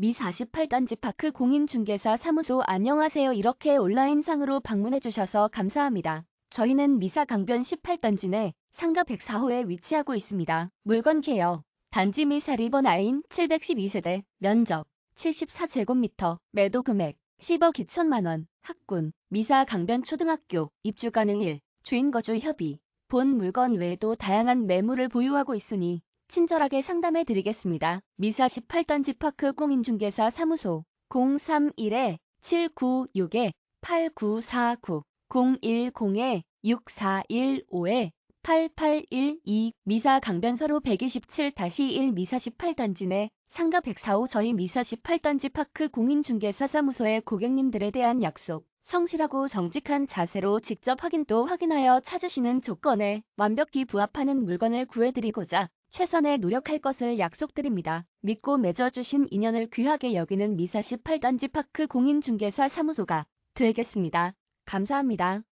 미 48단지 파크 공인중개사 사무소 안녕하세요. 이렇게 온라인상으로 방문해주셔서 감사합니다. 저희는 미사 강변 18단지 내 상가 104호에 위치하고 있습니다. 물건 개요. 단지 미사 리버 나인 712세대, 면적 74제곱미터, 매도 금액 10억 2천만 원, 학군, 미사 강변 초등학교, 입주 가능 1, 주인 거주 협의, 본 물건 외에도 다양한 매물을 보유하고 있으니 친절하게 상담해 드리겠습니다. 미사 18단지 파크 공인중개사 사무소 031-796-8949 010-6415-8812 미사 강변서로 127-1 미사 18단지 내 상가 104호 저희 미사 18단지 파크 공인중개사 사무소의 고객님들에 대한 약속 성실하고 정직한 자세로 직접 확인도 확인하여 찾으시는 조건에 완벽히 부합하는 물건을 구해드리고자 최선의 노력할 것을 약속드립니다. 믿고 맺어주신 인연을 귀하게 여기는 미사 18단지 파크 공인중개사 사무소가 되겠습니다. 감사합니다.